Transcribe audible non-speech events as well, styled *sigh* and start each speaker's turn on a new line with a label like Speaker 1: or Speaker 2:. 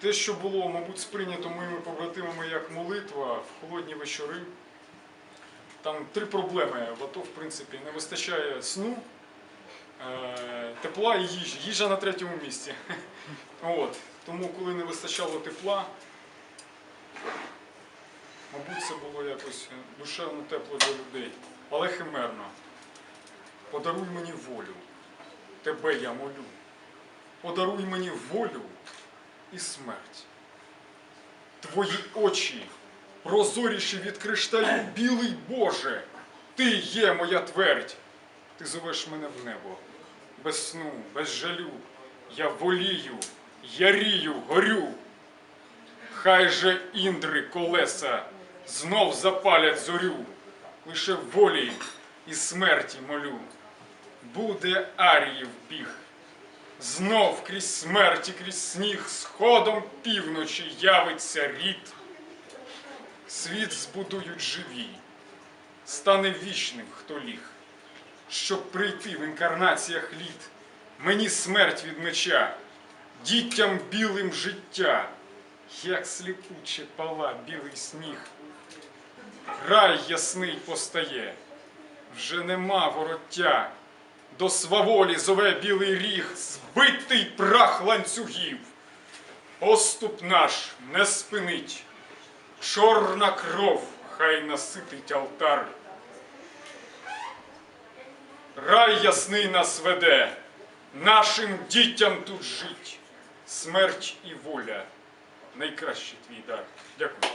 Speaker 1: те, що було, мабуть, сприйнято моїми побратимами як молитва в холодні вечори. Там три проблеми в АТО, в принципі, не вистачає сну, е, тепла і їжі. Їжа на третьому місці. *laughs* От. Тому, коли не вистачало тепла, мабуть, це було якось душевно тепло для людей, але химерно. Подаруй мені волю, тебе я молю. Подаруй мені волю і смерть. Твої очі, прозоріші від кришталю, білий Боже, ти є моя твердь. Ти зовеш мене в небо, без сну, без жалю. Я волію, ярію, горю. Хай же індри колеса знов запалять зорю, лише волі і смерті молю. Буде Аріїв біг, знов крізь смерті, крізь сніг, сходом півночі явиться рід. Світ збудують живі, стане вічним, хто ліг, щоб прийти в інкарнаціях літ, мені смерть від меча, дітям білим життя, як сліпуче пала білий сніг. Рай ясний постає, вже нема вороття, до сваволі зове білий ріг, збитий прах ланцюгів. Поступ наш не спинить, чорна кров хай наситить алтар. Рай ясний нас веде, нашим дітям тут жить, смерть і воля найкращий твій дар. Дякую.